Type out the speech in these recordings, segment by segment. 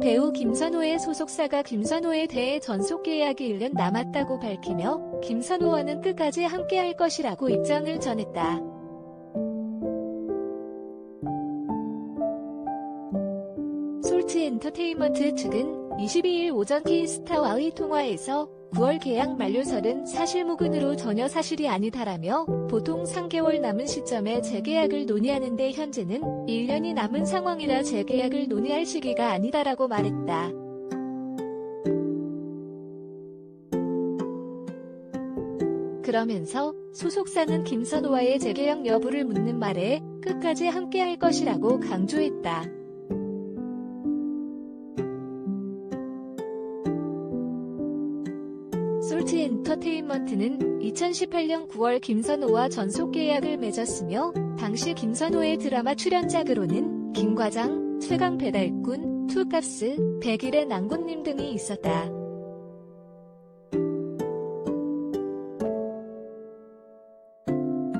배우 김선호의 소속사가 김선호에 대해 전속 계약이 1년 남았다고 밝히며 김선호와는 끝까지 함께할 것이라고 입장을 전했다. 솔트 엔터테인먼트 측은 22일 오전 K스타와의 통화에서 9월 계약 만료설은 사실무근으로 전혀 사실이 아니다라며 보통 3개월 남은 시점에 재계약을 논의하는데 현재는 1년이 남은 상황이라 재계약을 논의할 시기가 아니다라고 말했다. 그러면서 소속사는 김선호와의 재계약 여부를 묻는 말에 끝까지 함께할 것이라고 강조했다. 솔트 엔터테인먼트는 2018년 9월 김선호와 전속 계약을 맺었으며 당시 김선호의 드라마 출연작으로는 김과장, 최강 배달꾼, 투캅스, 백일의 낭군님 등이 있었다.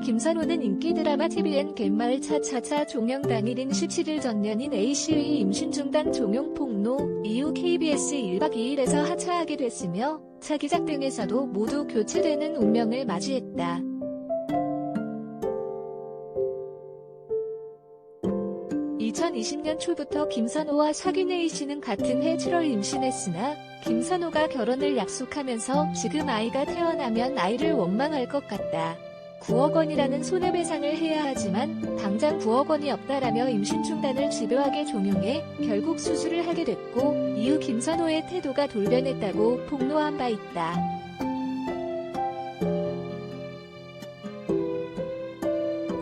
김선호는 인기 드라마 TVN 갯마을 차차차 종영 당일인 17일 전년인 AC의 임신 중단 종용 폭로 이후 KBS 1박 2일에서 하차하게 됐으며 차기작 등에서도 모두 교체되는 운명을 맞이했다. (2020년) 초부터 김선호와 사귄 A씨는 같은 해 7월 임신했으나 김선호가 결혼을 약속하면서 지금 아이가 태어나면 아이를 원망할 것 같다. 9억 원이라는 손해배상을 해야 하지만 당장 9억 원이 없다라며 임신 중단을 집요하게 종용해 결국 수술을 하게 됐고 이후 김선호의 태도가 돌변했다고 폭로한 바 있다.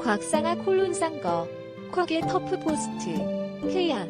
곽상아 콜론상거 쿼게 터프 포스트 태양